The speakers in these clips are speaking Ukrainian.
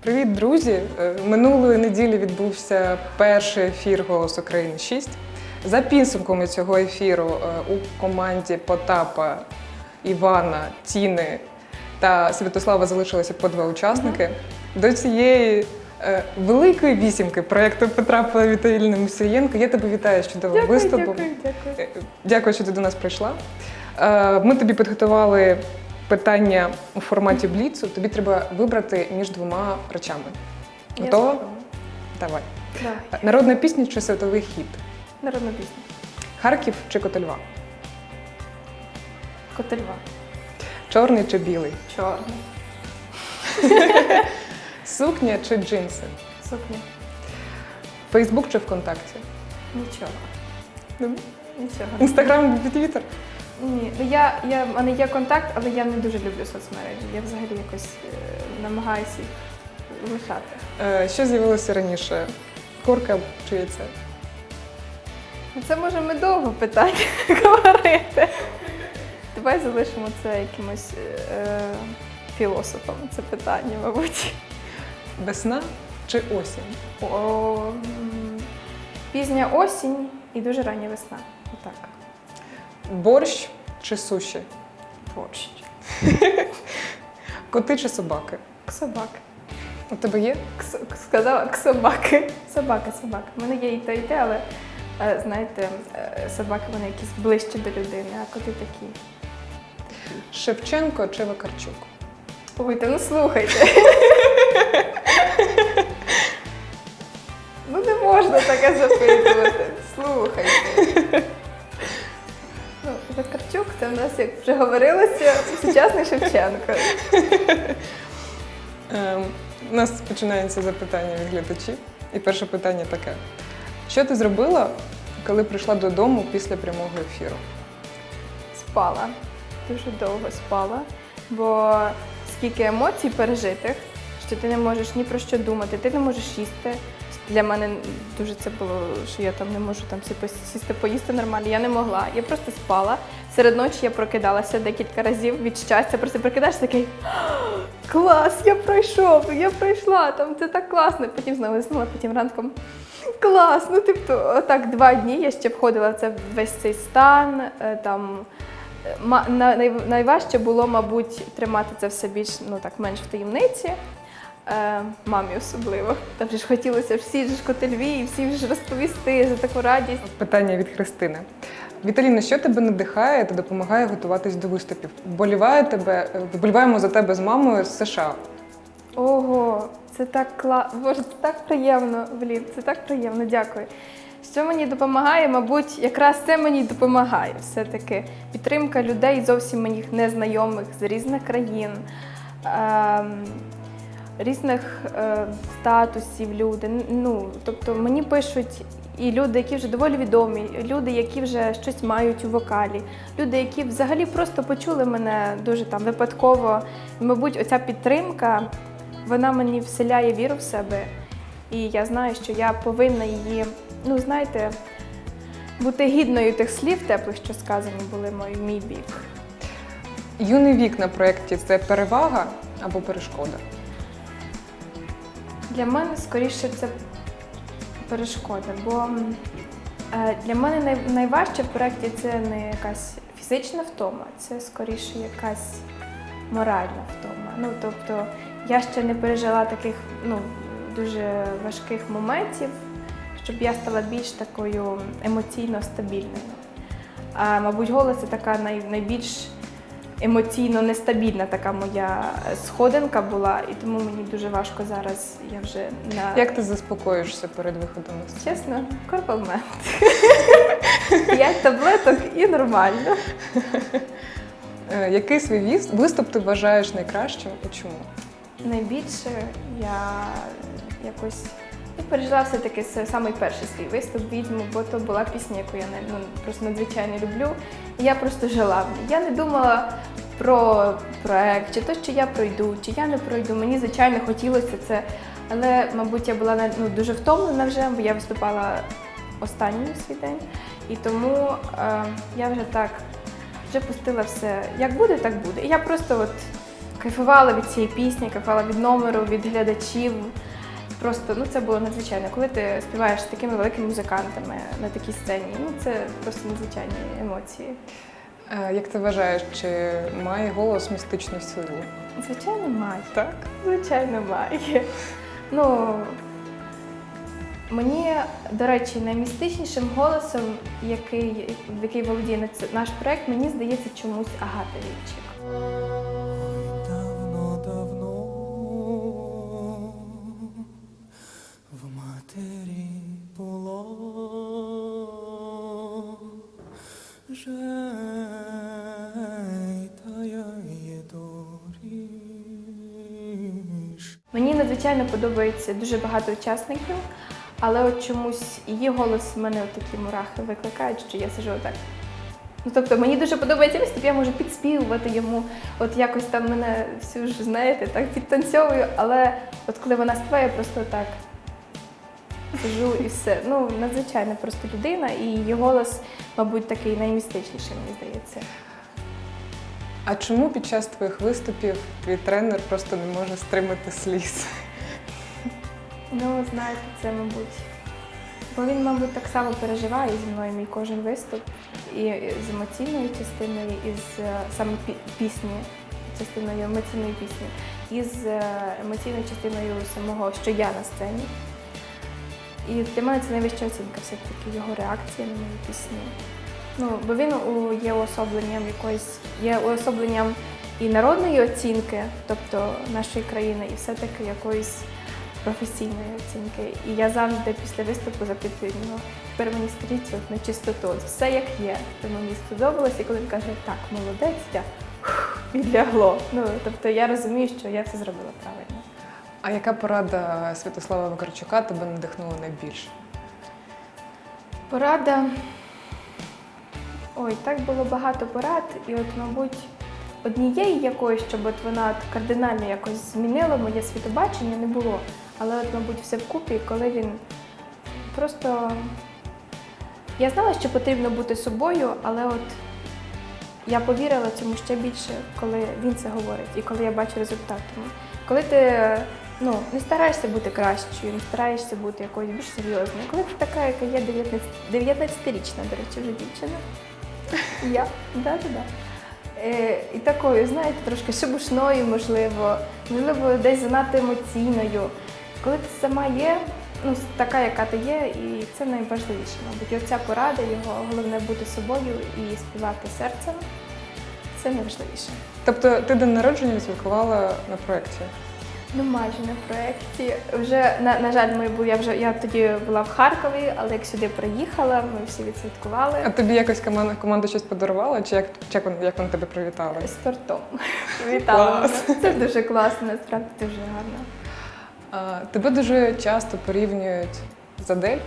Привіт, друзі! Е, Минулої неділі відбувся перший ефір Голос України 6. За підсумками цього ефіру е, у команді Потапа, Івана, Тіни та Святослава залишилося по два учасники. До цієї е, великої вісімки проєкту потрапила Віталіна Мусієнко. Я тебе вітаю з чудовим виступом. дякую, дякую. Дякую, що ти до нас прийшла. Ми тобі підготували питання у форматі бліцу. Тобі треба вибрати між двома речами. Я Готова? спробую. Давай. Давай. Народна пісня чи світовий хіт? Народна пісня. Харків чи Котельва? Котельва. Чорний чи білий? Чорний. Сукня чи джинси? Сукня. Фейсбук чи ВКонтакті? Нічого. Нічого. Інстаграм Твіттер? Ні. Ну я, я, в мене є контакт, але я не дуже люблю соцмережі. Я взагалі якось е, намагаюся їх лишати. Е, Що з'явилося раніше? Курка чи яйце? Ну, Це може ми довго питання говорити. Давай залишимо це якимось е, філософом, це питання, мабуть. Весна чи осінь? О, м, пізня осінь і дуже рання весна. Отак. Борщ чи суші? Борщ. Коти чи собаки? Собаки. У тебе є? Кс, сказала собаки. Собака, собака. У мене є і те, і те, але е, знаєте, е, собаки вони якісь ближче до людини, а коти такі. Шевченко чи Вакарчук? Ой, та ну слухайте. Ну не можна таке запитувати. Слухайте. Закарчук, це в нас, як вже говорилося, сучасний Шевченко. Ем, У нас починається запитання від глядачів. І перше питання таке: що ти зробила, коли прийшла додому після прямого ефіру? Спала. Дуже довго спала, бо скільки емоцій пережитих, що ти не можеш ні про що думати, ти не можеш їсти. Для мене дуже це було, що я там не можу там сі- сісти, поїсти нормально. Я не могла. Я просто спала. Серед ночі я прокидалася декілька разів від щастя. Просто прокидаєшся такий клас, я пройшов, я пройшла, там це так класно. Потім знову заснула, потім ранком. Клас, ну тобто, отак два дні я ще входила в це весь цей стан. е, Там е, найважче було, мабуть, тримати це все більш ну так менш в таємниці. Е, мамі особливо. Там же ж хотілося всі ж котельві і всім ж розповісти за таку радість. Питання від Христини. Віталіна, що тебе надихає та допомагає готуватись до виступів? Вболіває тебе, е, вболіваємо за тебе з мамою з США. Ого, це так класно. Боже, це так приємно. Блін, це так приємно, дякую. Що мені допомагає, мабуть, якраз це мені допомагає. Все-таки підтримка людей зовсім мені незнайомих з різних країн, ем, різних е, статусів люди. Ну, тобто мені пишуть і люди, які вже доволі відомі, люди, які вже щось мають у вокалі, люди, які взагалі просто почули мене дуже там випадково. І, мабуть, оця підтримка вона мені вселяє віру в себе. І я знаю, що я повинна її, ну знаєте, бути гідною тих слів теплих, що сказані були мої мій бік. Юний вік на проєкті це перевага або перешкода. Для мене скоріше це перешкода, бо е, для мене най- найважче в проєкті це не якась фізична втома, це скоріше якась моральна втома. Ну тобто я ще не пережила таких ну, дуже важких моментів, щоб я стала більш такою емоційно стабільною. А мабуть, голос це така най, найбільш емоційно нестабільна така моя сходинка була, і тому мені дуже важко зараз. Я вже на Як ти заспокоїшся перед виходом на сцену? чесно, корпалмент. П'ять таблеток і нормально. Е, Який свій виступ ти вважаєш найкращим і чому? Найбільше я якось пережила все-таки самий перший свій виступ відьму, бо то була пісня, яку я ну, просто надзвичайно люблю. І я просто жила. Я не думала про проект, чи то, що я пройду, чи я не пройду. Мені, звичайно, хотілося це. Але, мабуть, я була ну, дуже втомлена вже, бо я виступала останній свій день. І тому е, я вже так вже пустила все. Як буде, так буде. І я просто от кайфувала від цієї пісні, кайфувала від номеру, від глядачів. Просто ну це було надзвичайно. Коли ти співаєш з такими великими музикантами на такій сцені, ну це просто надзвичайні емоції. Е, Як ти вважаєш, чи має голос містичну силу? Звичайно, має. Так. Звичайно, має. Ну мені, до речі, наймістичнішим голосом, який, в який володіє наш проект, мені здається чомусь Агата Вільчик. Мені надзвичайно подобається дуже багато учасників, але от чомусь її голос в мене от такі мурахи викликають, що я сижу отак. Ну, тобто мені дуже подобається виступ, я можу підспівувати йому, от якось там мене всю ж, знаєте, так підтанцьовую, але от коли вона співає, я просто так сижу і все. Ну, надзвичайна просто людина, і її голос, мабуть, такий наймістичніший, мені здається. А чому під час твоїх виступів твій тренер просто не може стримати сліз? Ну, знаєте, це, мабуть. Бо він, мабуть, так само переживає зі мною мій кожен виступ. І з емоційною частиною, і з е, саме пісні, частиною емоційної пісні, і з е, емоційною частиною самого, що я на сцені. І для мене це найвища оцінка все-таки його реакція на мої пісні. Ну, бо він є уособленням якоїсь, є уособленням і народної оцінки, тобто нашої країни, і все-таки якоїсь професійної оцінки. І я завжди після виступу запитую його, тепер мені скажіть на чистоту, все як є. То мені сподобалось, і коли він каже, так, молодець, я відлягло. Ну, тобто я розумію, що я все зробила правильно. А яка порада Святослава Вакарчука тебе надихнула найбільше? Порада. Ой, так було багато порад, і от, мабуть, однієї якоїсь, щоб от вона кардинально якось змінила моє світобачення, не було. Але от, мабуть, все вкупі, коли він просто. Я знала, що потрібно бути собою, але от я повірила цьому ще більше, коли він це говорить і коли я бачу результат. Коли ти ну, не стараєшся бути кращою, не стараєшся бути якоюсь більш серйозною, коли ти така, яка є 19, 19-річна, до речі, вже дівчина. Я, да-да-да. Е, і такою, знаєте, трошки шебушною, можливо, можливо, десь занадто емоційною. Коли ти сама є, ну, така, яка ти є, і це найважливіше, мабуть. І оця порада його, головне бути собою і співати серцем. Це найважливіше. Тобто ти день народження відсвяткувала на проєкті? Ну, майже на проєкті. Вже на, на жаль, ми були, я вже я тоді була в Харкові, але як сюди приїхала, ми всі відсвяткували А тобі якось команда, команда щось подарувала, чи як, як, вони, як вони тебе привітали? з тортом. Вітала. Це дуже класно, насправді дуже гарно. Тебе дуже часто порівнюють з Адель.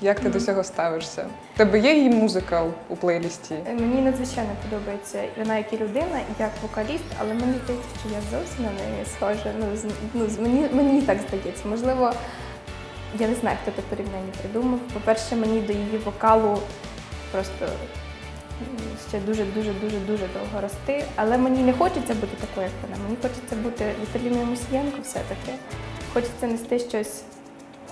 Як ти до цього ставишся? У тебе є її музика у, плейлісті? Е, Мені надзвичайно подобається вона як і людина, і як вокаліст, але мені здається, що я зовсім на неї схожа. Ну, з, ну, з- мені, мені так здається. Можливо, я не знаю, хто це порівняння придумав. По-перше, мені до її вокалу просто ще дуже, дуже, дуже, дуже довго рости. Але мені не хочеться бути такою, як вона. Мені хочеться бути Віталіною Мусієнко все-таки. Хочеться нести щось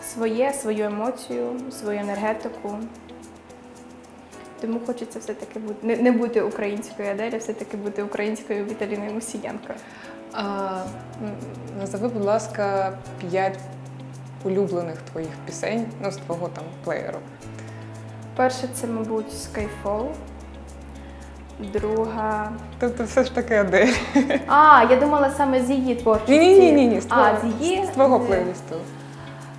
своє, свою емоцію, свою енергетику. Тому хочеться все-таки бути не, не бути українською Аделі, все-таки бути українською Віталіною Мусієнко. А, назови, будь ласка, п'ять улюблених твоїх пісень, ну, з твого там плеєру. Перше, це, мабуть, Skyfall. Друга. Тобто все ж таки Адель. А, я думала саме з її творчості. Ні, ні, ні, ні, з твого, А, з її з твого плейлісту.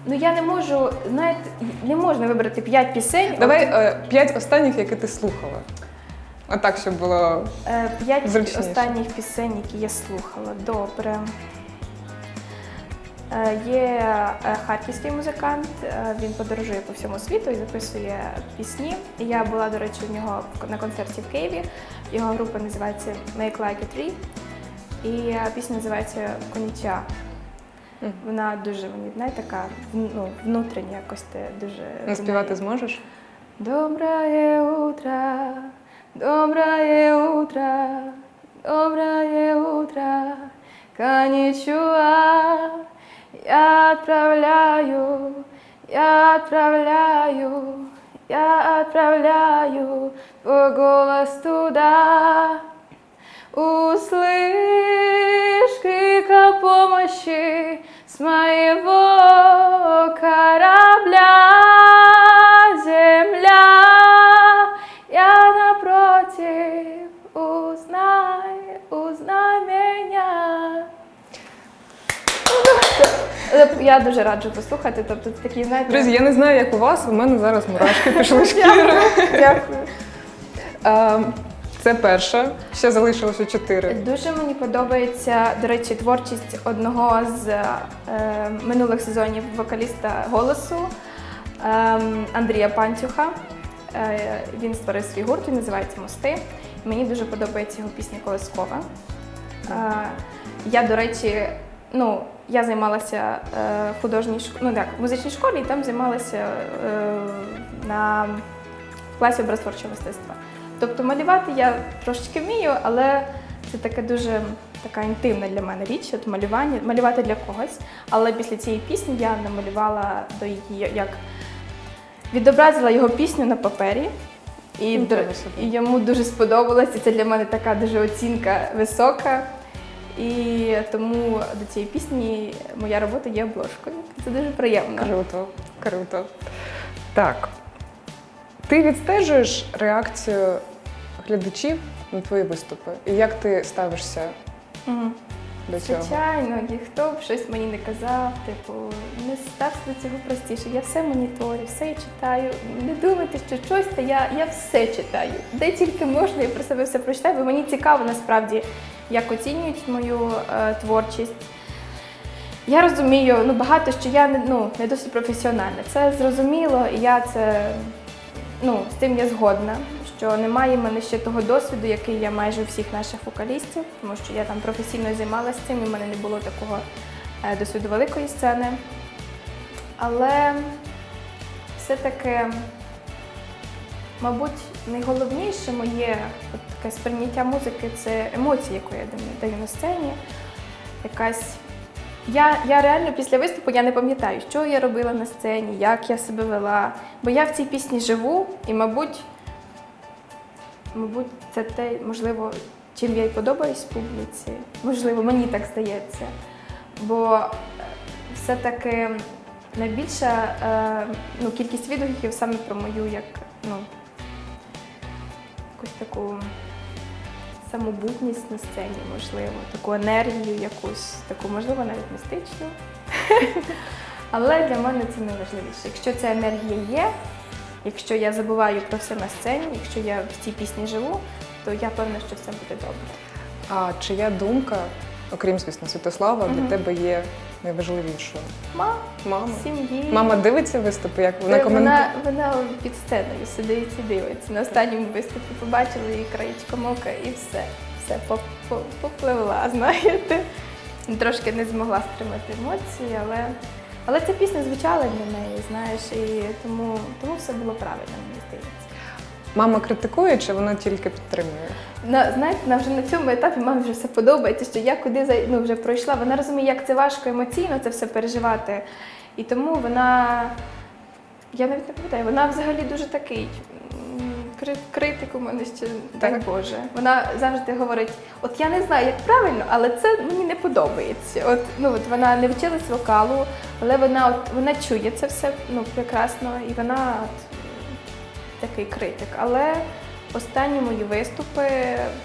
Ну я не можу, знаєте, не можна вибрати п'ять пісень. Давай От, е, п'ять останніх, які ти слухала. А так, щоб було. е, п'ять зручніше. останніх пісень, які я слухала. Добре. Е, Є е, харківський музикант, е, він подорожує по всьому світу і записує пісні. Я була, до речі, у нього на концерті в Києві. Його група називається Make Like a Tree. І пісня називається Коніча. Вона дуже мені знаєте, така ну, внутрішня якось ти дуже. до Наспівати зможеш? Доброе утро, доброе утро, доброе утро. конічуа, я отправляю, я отправляю, я отправляю твой голос туда. Услышь крик о помощи с моего корабля, Я дуже раджу послухати. Тобто це такі, знаєте, Друзі, я не знаю, як у вас, у мене зараз мурашки пішли шкіри. дякую. А, Це перша, ще залишилося чотири. Дуже мені подобається, до речі, творчість одного з е, минулих сезонів вокаліста голосу ем, Андрія Пантюха. Е, він створив свій гурт, він називається Мости. Мені дуже подобається його пісня Колескова. Е, я, до речі, ну, я займалася е, художній ну так, в музичній школі, і там займалася е, на класі образотворчого мистецтва. Тобто малювати я трошечки вмію, але це таке дуже така інтимна для мене річ, от малювання, малювати для когось. Але після цієї пісні я намалювала до її, як відобразила його пісню на папері. І, і йому дуже сподобалось, і це для мене така дуже оцінка висока. І тому до цієї пісні моя робота є обложкою. Це дуже приємно. Круто, круто. Так. Ти відстежуєш реакцію глядачів на твої виступи? І як ти ставишся Мгм. до цього? Звичайно, ніхто б щось мені не казав, типу, не стався до цього простіше. Я все моніторю, все читаю. Не думайте, що щось, та я, я все читаю. Де тільки можна, я про себе все прочитаю, бо мені цікаво насправді, як оцінюють мою е, творчість. Я розумію, ну багато що я не, ну, не досить професіональна. Це зрозуміло, і я це ну, з цим я згодна, що немає в мене ще того досвіду, який є майже у всіх наших вокалістів, тому що я там професійно займалася цим, і в мене не було такого е, досвіду великої сцени. Але все-таки, мабуть, найголовніше моє таке сприйняття музики це емоції, яку я даю- на сцені. Якась я, я реально після виступу я не пам'ятаю, що я робила на сцені, як я себе вела. Бо я в цій пісні живу, і, мабуть, мабуть, це те, можливо, чим я й подобаюсь публіці. Можливо, мені так здається. Бо е, все-таки найбільша е, ну, кількість відгуків саме про мою як ну, якусь таку самобутність на сцені, можливо, таку енергію якусь, таку, можливо, навіть містичну. Але для мене це найважливіше. Якщо ця енергія є, якщо я забуваю про все на сцені, якщо я в цій пісні живу, то я певна, що все буде добре. А чия думка, окрім, звісно, Святослава, для тебе є найважливішою? Мама, Мама. сім'ї. Мама дивиться виступи, як вона коментує? вона, вона під сценою сидить і дивиться. На останньому виступі побачила її краєчком ока і все. Все поп- поп- попливла, знаєте. Трошки не змогла стримати емоції, але, але ця пісня звучала для неї, знаєш, і тому, тому все було правильно, мені здається. Мама критикує чи вона тільки підтримує? На, знаєте, на вже на цьому етапі мамі вже все подобається, що я куди зай- ну, вже пройшла. Вона розуміє, як це важко емоційно це все переживати. І тому вона, я навіть не пам'ятаю, вона взагалі дуже такий. м, кри- Критик у мене ще, дай Так. Боже. Вона завжди говорить: от я не знаю, як правильно, але це мені не подобається. От, ну, от вона не вчилась вокалу, але вона, от, вона чує це все ну, прекрасно, і вона от, такий критик. Але останні мої виступи,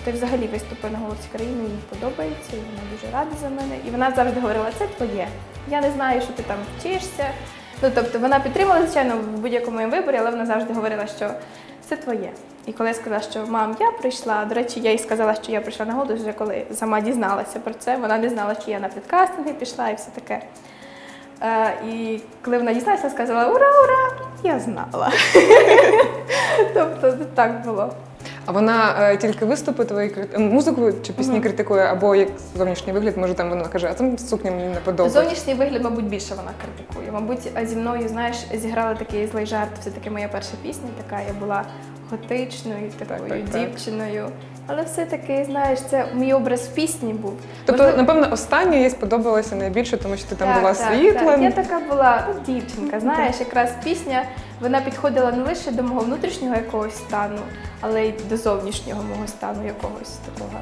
та взагалі виступи на голосі країни їй подобаються, і вона дуже рада за мене. І вона завжди говорила, це твоє. Я не знаю, що ти там вчишся. Ну тобто вона підтримала, звичайно, в будь-якому моєму виборі, але вона завжди говорила, що це твоє. І коли я сказала, що мам, я прийшла, до речі, я їй сказала, що я прийшла на голос, вже коли сама дізналася про це. Вона не знала, що я на підкастинги пішла і все таке. Е, і коли вона дізналася, сказала Ура, ура! Я знала. тобто так було. А вона е, тільки виступи твої музику чи пісні Мгм. критикує, або як зовнішній вигляд, може там вона каже, а там сукня мені не подобається. Зовнішній вигляд, мабуть, більше вона критикує. Мабуть, зі мною, знаєш, зіграла такий злий жарт. Все таки моя перша пісня, така я була готичною, такою так, так. дівчиною. Але все-таки, знаєш, це мій образ в пісні був. Тобто, Можливо- напевно, останнє їй сподобалося найбільше, тому що ти там Так, була так, світла. Так. Я така була ну, дівчинка, знаєш, якраз пісня вона підходила не лише до мого внутрішнього якогось стану, але й до зовнішнього мого стану якогось такого.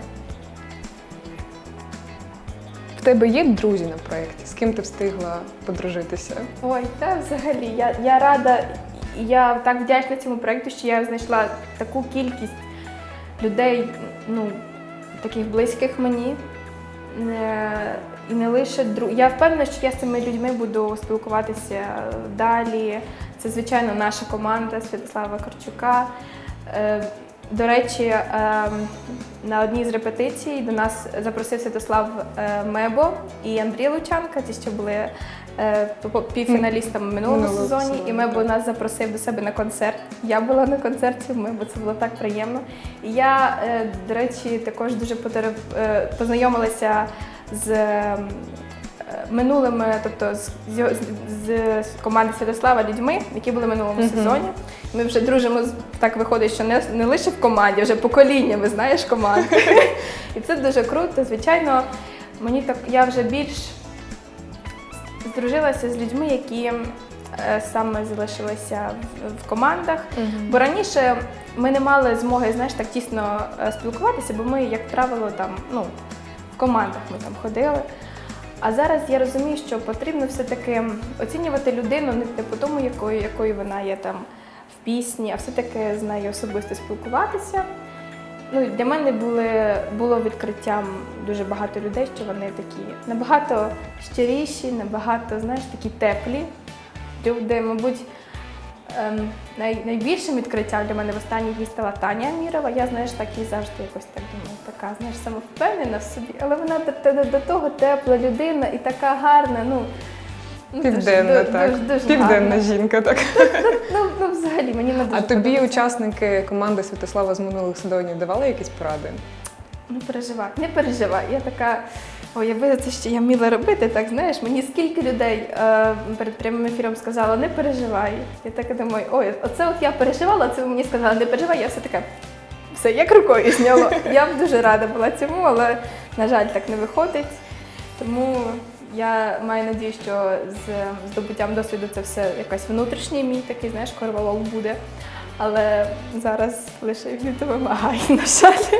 В тебе є друзі на проєкті? З ким ти встигла подружитися? Ой, та взагалі, я, я рада, я так вдячна цьому проєкту, що я знайшла таку кількість людей, ну, таких близьких мені. І не лише друг. Я впевнена, що я з цими людьми буду спілкуватися далі. Це, звичайно, наша команда Святослава Корчука. Е, До речі, е, на одній з репетицій до нас запросив Святослав е, Мебо і Андрій Лучанка, ті, що були півфіналістами минулого Минулого сезоні. сезону, І Мебо так. нас запросив до себе на концерт. Я була на концерті в Мебо, це було так приємно. І я, е, до речі, також дуже потерев- е, познайомилася з е, минулими, тобто з, з, з- з команди Святослава людьми, які були в минулому сезоні. Ми вже дружимо з- так виходить, що не, не лише в команді, вже поколіннями, знаєш, команд. І це дуже круто. Звичайно, мені так я вже більш здружилася з людьми, які е, саме залишилися в, командах. Бо раніше ми не мали змоги, знаєш, так тісно е, спілкуватися, бо ми, як правило, там, ну, в командах ми там ходили. А зараз я розумію, що потрібно все-таки оцінювати людину не по тому, якою, якою вона є там в пісні, а все-таки з нею особисто спілкуватися. Ну, для мене були, було відкриттям дуже багато людей, що вони такі набагато щиріші, набагато, знаєш, такі теплі люди. Мабуть, ем, най, найбільшим відкриттям для мене в останній дні стала Таня Амірова. Я, знаєш, так і завжди якось так думаю, така, знаєш, самовпевнена в собі, але вона до, до, до того тепла людина і така гарна. Ну, Південна, дуже- так. дуже- дуже Південна гарна. жінка, так. Ну, ну, взагалі, мені не дуже А тобі подобається. учасники команди Святослава з минулих сезонів давали якісь поради? Не переживай, не переживай. Я така, ой, якби це ще я вміла робити, так знаєш, мені скільки людей е, перед прямим ефіром сказало, не переживай. Я така думаю, ой, оце от я переживала, це ви мені сказали, не переживай, я все така. Все, як рукою зняло. Я б дуже рада була цьому, але, на жаль, так не виходить. Тому я маю надію, що з здобуттям досвіду це все якась внутрішній мій такий, знаєш, корвалол буде. Але зараз лише він вимагає, на жаль.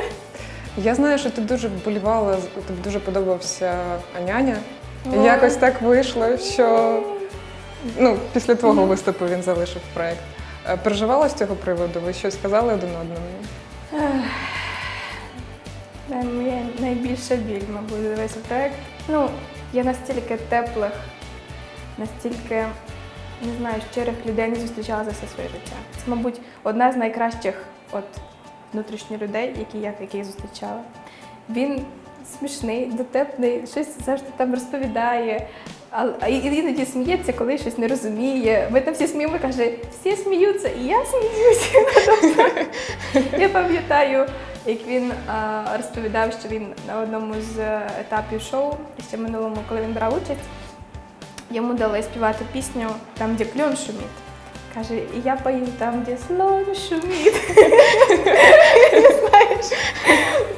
Я знаю, що ти дуже вболівала, тобі дуже подобався Аняня. І якось так вийшло, що ну, після твого виступу він залишив проєкт. Е, Переживала з цього приводу? Ви щось сказали один одному? Моя найбільша біль, мабуть, за весь проект. Ну, я настільки теплих, настільки, не знаю, щирих людей не зустрічала за все своє життя. Це, мабуть, одна з найкращих от, внутрішніх людей, які я яких зустрічала. Він смішний, дотепний, щось завжди там розповідає. А, іноді сміється, коли щось не розуміє. Ми там всі сміємо, каже, всі сміються, і я сміюся. Тобто, я пам'ятаю, як він розповідав, що він на одному з е, етапів шоу, ще минулому, коли він брав участь, йому дали співати пісню там, де кльон шумить. Каже, і я пою там, де слон шумить.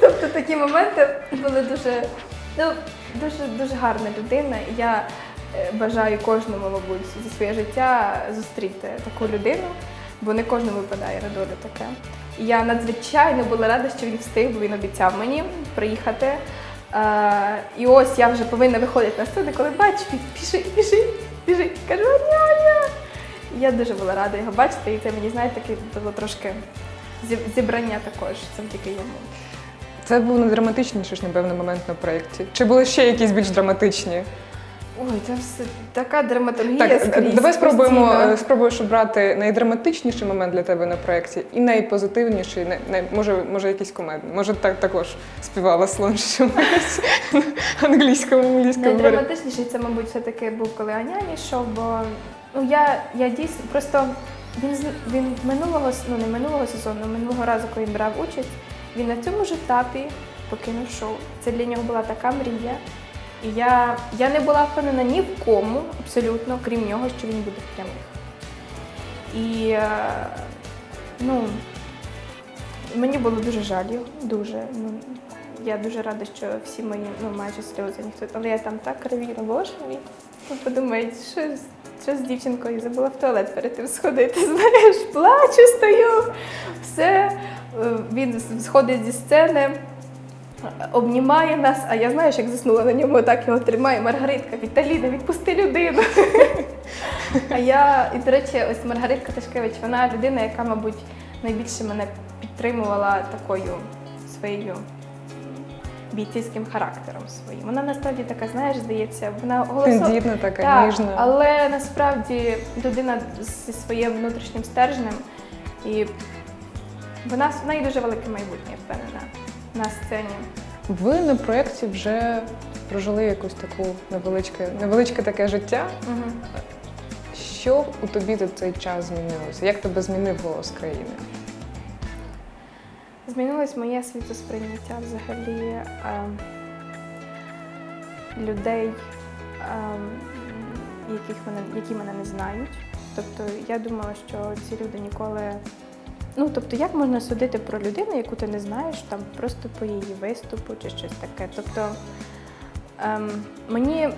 Тобто такі моменти були дуже, ну, дуже, дуже гарна людина. І я е, бажаю кожному, мабуть, за своє життя зустріти таку людину, бо не кожному випадає на долю таке. Я надзвичайно була рада, що він встиг, бо він обіцяв мені приїхати. Е, і ось я вже повинна виходити на сцену, коли бачу, він біжи, біжи, біжи. Кажу, няня. Я дуже була рада його бачити, і це мені, знаєте, таке було трошки зібрання також завдяки йому. Це був найдраматичніший напевно, момент на проєкті. Чи були ще якісь більш драматичні? Ой, це все така драматургія Так, скрізь. давай спробуємо е, спробуєш обрати найдраматичніший момент для тебе на проєкті і найпозитивніший, най, най, може, може якийсь комедний. Може, так також співала слон англійському, англійському. Найдраматичніший це, мабуть, все-таки був, коли Аняні йшов, бо ну, я, я дійсно просто він, він минулого, ну не минулого сезону, минулого разу, коли він брав участь, він на цьому ж етапі покинув шоу. Це для нього була така мрія. І я, я не була впевнена ні в кому, абсолютно, крім нього, що він буде в прямих. І е, ну, Мені було дуже жаль його, дуже. Ну, я дуже рада, що всі мої, ну майже сльози ніхто. Але я там так кровіла, боже мій. Що, що з дівчинкою забула в туалет перед тим сходити. Знаєш, плачу, стою, все. Е, Він сходить зі сцени, обнімає нас, а я знаєш, як заснула на ньому, так його тримає. Маргаритка, Віталіна, відпусти людину. А я, і до речі, ось Маргаритка Ташкевич, вона людина, яка, мабуть, найбільше мене підтримувала такою своєю бійцівським характером своїм. Вона насправді така, знаєш, здається, вона голосова. Така, Так, ніжна. але насправді людина зі своїм внутрішнім стержнем, і вона в неї дуже велике майбутнє, я впевнена, на сцені. Ви на проєкті вже прожили якусь таку невеличке, невеличке таке життя. Угу. Що у тобі за цей час змінилося? Як тебе змінив голос країни? Змінилось моє світосприйняття взагалі е, людей, е, яких мене, які мене не знають. Тобто я думала, що ці люди ніколи. Ну, тобто, як можна судити про людину, яку ти не знаєш, там просто по її виступу чи щось таке. Тобто ем, мені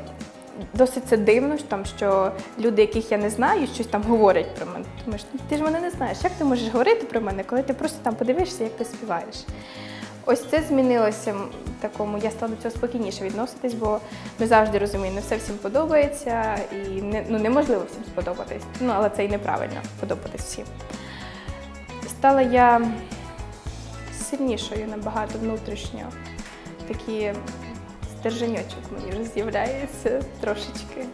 досить це дивно, що, там, що люди, яких я не знаю, щось там говорять про мене. Тому що ти ж мене не знаєш. Як ти можеш говорити про мене, коли ти просто там подивишся, як ти співаєш? Ось це змінилося такому. Я стала до цього спокійніше відноситись, бо ми завжди розуміємо, не все всім подобається, і не, ну, неможливо всім сподобатись. Ну, але це і неправильно подобатись всім. Стала я сильнішою набагато внутрішньо. Такі стерженьочок мені вже з'являється трошечки.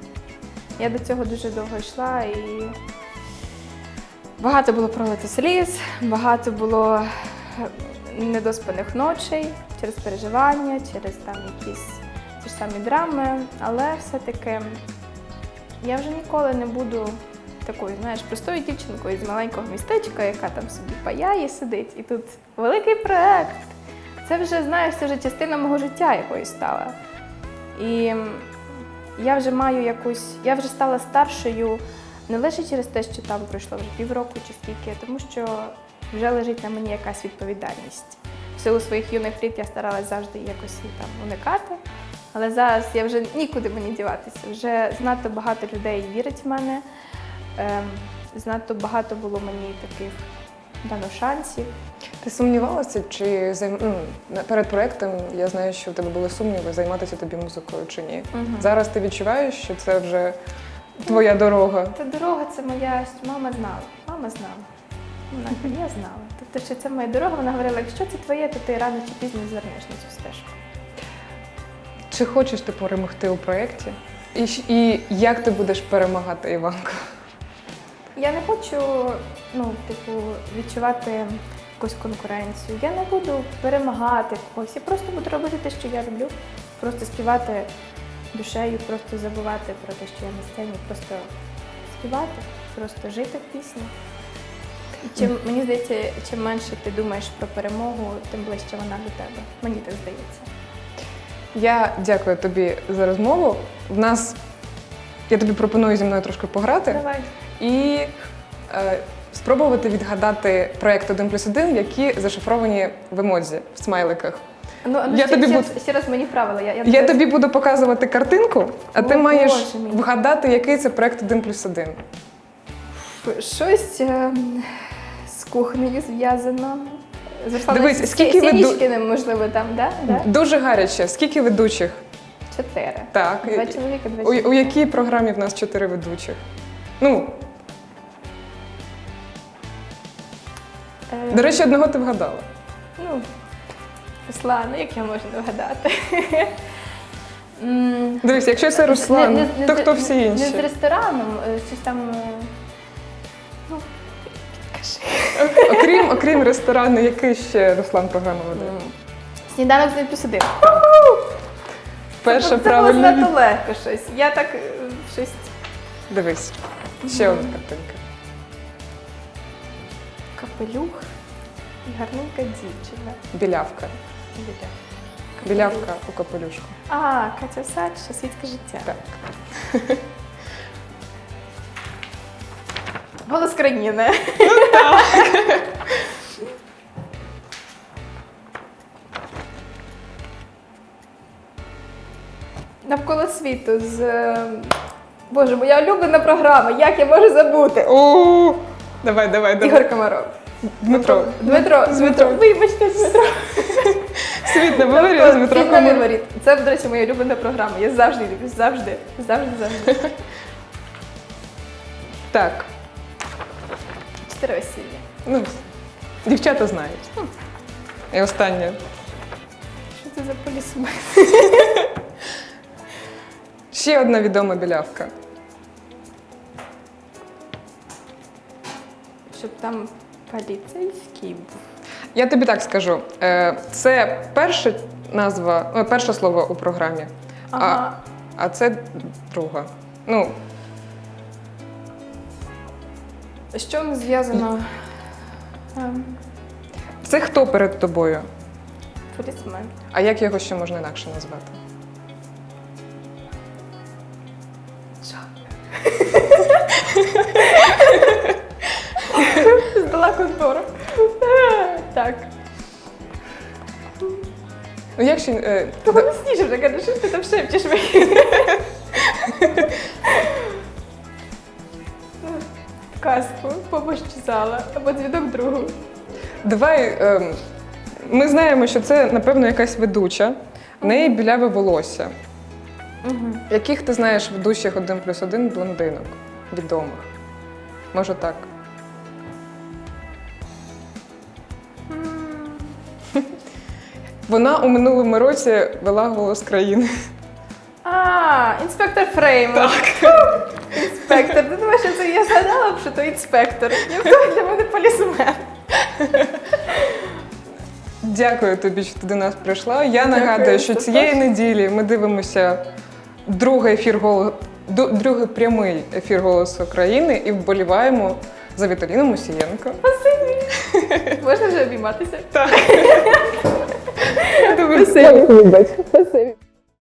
Я до цього дуже довго йшла і багато було пролито сліз, багато було е, недоспаних ночей через переживання, через там якісь ті ж самі драми, але все-таки я вже ніколи не буду такою, знаєш, простою дівчинкою з маленького містечка, яка там собі паяє, сидить, і тут великий проект. Це вже, знаєш, це вже частина мого життя якоюсь стала. І я вже маю якусь, я вже стала старшою не лише через те, що там пройшло вже півроку чи скільки, тому що вже лежить на мені якась відповідальність. В силу своїх юних літ я старалась завжди якось її там уникати. Але зараз я вже нікуди мені діватися. Вже занадто багато людей вірить в мене. Ем, занадто багато було мені таких дано шансів. Ти сумнівалася, чи займ... ну, перед проєктом я знаю, що в тебе були сумніви, займатися тобі музикою чи ні. Мгм. Зараз ти відчуваєш, що це вже твоя дорога. Та дорога це моя мама знала. Мама знала. Вона я знала. Тобто, що це моя дорога, вона говорила, якщо це твоє, то ти рано чи пізно звернеш на цю стежку. Чи хочеш ти перемогти у проєкті? І, і як ти будеш перемагати Іванку? Я не хочу, ну, типу, відчувати якусь конкуренцію. Я не буду перемагати когось. Я просто буду робити те, що я люблю. Просто співати душею, просто забувати про те, що я на сцені, просто співати, просто жити в пісні. І чим мені здається, чим менше ти думаєш про перемогу, тим ближче вона до тебе. Мені так здається. Я дякую тобі за розмову. В нас я тобі пропоную зі мною трошки пограти Давай. І е, спробувати відгадати проєкт 1 плюс 1, які зашифровані в емодзі, в смайликах. Ну, ну Я ще, тобі ще, буду- ще раз мені правила. Я, я, Я тобі буду показувати картинку, а ти маєш Боже вгадати, який це проєкт 1 плюс 1. Щось е, з кухнею зв'язано. Дивись, скільки ви ду- Сінічкіним, можливо, там, да? Да? Дуже гаряче. Скільки ведучих? Чотири. Так. Два чоловіка, два У, у якій програмі в нас чотири ведучих? Ну, до речі, одного ти вгадала. Ну, Руслан, ну як я можу не вгадати? Дивись, якщо це Руслан, не- не- не то з- хто всі Не з рестораном, е, щось там. е, Ну, кажи. Окрім, окрім ресторану, який ще Руслан програму веде? Сніданок з плюс один. Перша Це було правильна. занадто легко щось. Я так е, щось. Дивись, ще одна картинка. Капелюх Гарненька дівчина. Білявка. Білявка. Білявка у капелюшку. А, Катя Сач, сусідське життя. Так. Голос країни. Ну. Навколо світу з. Боже, моя улюблена програма. Як я можу забути? О, Давай, давай, давай. Ігор Комаров. Дмитро. Дмитро, Дмитро, вибачте, Дмитро. Світ не говори з Дмитро Світ на виворіт. Це, до речі, моя улюблена програма. Я завжди люблю, завжди, завжди, завжди. Так, Чотири весілля. ну, дівчата знають. І останнє. Що це за полісмен? Ще одна відома білявка. Щоб там поліцейський був. Я тобі так скажу. е, Це перша назва, е, перше слово у програмі, Ага. а це друга. Ну, З чим зв'язано ем, це хто перед тобою? полісмен? А як його ще можна інакше назвати? Здала контору. Так. Ну, як ще. е, Ти голосніше вже кажеш, що ти там шепчеш мені. Казку, помощь зала або дзвінок другу. Давай. ем, Ми знаємо, що це, напевно, якась ведуча. В неї біляве волосся. Яких ти знаєш ведучих один плюс один блондинок відомих? Може так. Вона у минулому році вела голос країни. А, інспектор Фрейм. Так. Інспектор. Ти думаєш, що це я згадала, б, що то інспектор. Ніхто для мене полісмен. Дякую тобі, що ти до нас прийшла. Я Дякую, нагадую, що цієї теж. неділі ми дивимося другий ефір голос, другий прямий ефір голосу країни і вболіваємо за Віталіну Мусієнко. Можна вже обійматися? Так. Спасибі.